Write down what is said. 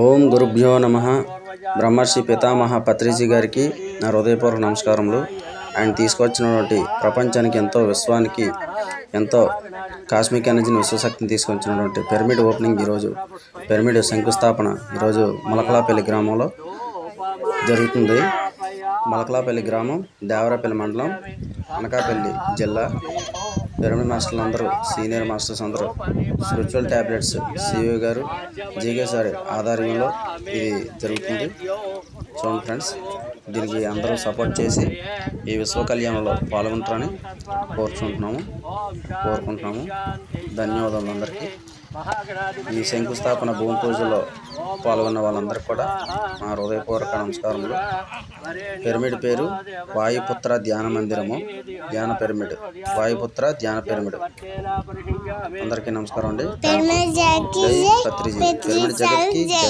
ఓం గురుభ్యో నమ. బ్రహ్మర్షి పితామహ పత్రిజీ గారికి నా హృదయపూర్వక నమస్కారములు. ఆయన తీసుకొచ్చినటువంటి ప్రపంచానికి ఎంతో విశ్వానికి ఎంతో కాస్మిక్ ఎనర్జీని విశ్వశక్తిని తీసుకొచ్చినటువంటి పిరమిడ్ ఓపెనింగ్ ఈరోజు పిరమిడ్ శంకుస్థాపన ఈరోజు మొలకలాపల్లి గ్రామంలో జరుగుతుంది. మలకలాపల్లి గ్రామం దేవరాపల్లి మండలం అనకాపల్లి జిల్లా. పిరమిడ్ మాస్టర్లు అందరూ సీనియర్ మాస్టర్స్ అందరూ spiritual tablets CEO garu GK sir ఆధ్వర్యంలో ఇది జరుగుతుంది. చూడండి ఫ్రెండ్స్ దీనికి అందరూ సపోర్ట్ చేసి ఈ విశ్వ కళ్యాణంలో పాల్గొంటారని కోరుకుంటున్నాము. కోరుకుంటున్నాము. ధన్యవాదాలు అందరికీ. ఈ శంకుస్థాపన భూమి పూజలో పాల్గొన్న వాళ్ళందరికీ కూడా మా హృదయపూర్వక నమస్కారములు. పిరమిడ్ పేరు వాయుపుత్ర ధ్యాన మందిరము ధ్యాన పిరమిడ్ వాయుపుత్ర ధ్యాన పిరమిడ్. అందరికీ నమస్కారం అండి. పిరమిడ్ జగత్కి జై.